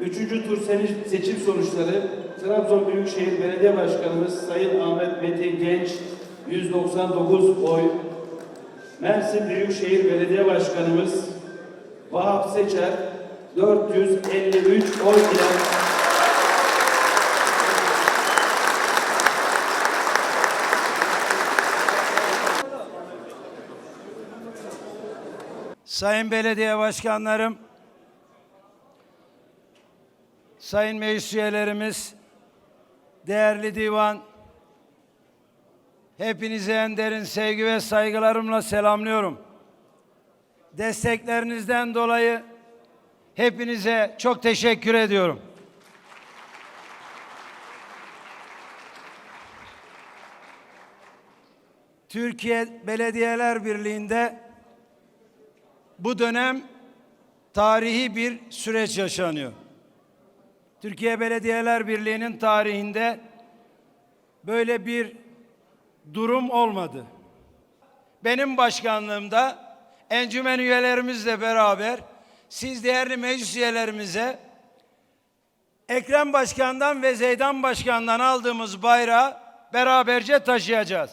Üçüncü tur seçim sonuçları Trabzon Büyükşehir Belediye Başkanımız Sayın Ahmet Metin Genç 199 oy. Mersin Büyükşehir Belediye Başkanımız Vahap Seçer 453 oy ile Sayın belediye başkanlarım, sayın meclis üyelerimiz, değerli divan, hepinize en derin sevgi ve saygılarımla selamlıyorum. Desteklerinizden dolayı hepinize çok teşekkür ediyorum. Türkiye Belediyeler Birliği'nde bu dönem tarihi bir süreç yaşanıyor. Türkiye Belediyeler Birliği'nin tarihinde böyle bir durum olmadı. Benim başkanlığımda encümen üyelerimizle beraber siz değerli meclis üyelerimize Ekrem Başkan'dan ve Zeydan Başkan'dan aldığımız bayrağı beraberce taşıyacağız.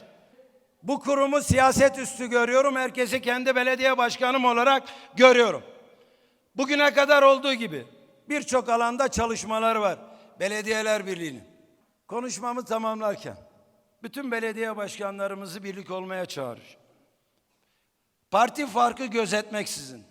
Bu kurumu siyaset üstü görüyorum. Herkesi kendi belediye başkanım olarak görüyorum. Bugüne kadar olduğu gibi birçok alanda çalışmalar var. Belediyeler Birliği'nin. Konuşmamı tamamlarken bütün belediye başkanlarımızı birlik olmaya çağırır. Parti farkı gözetmeksizin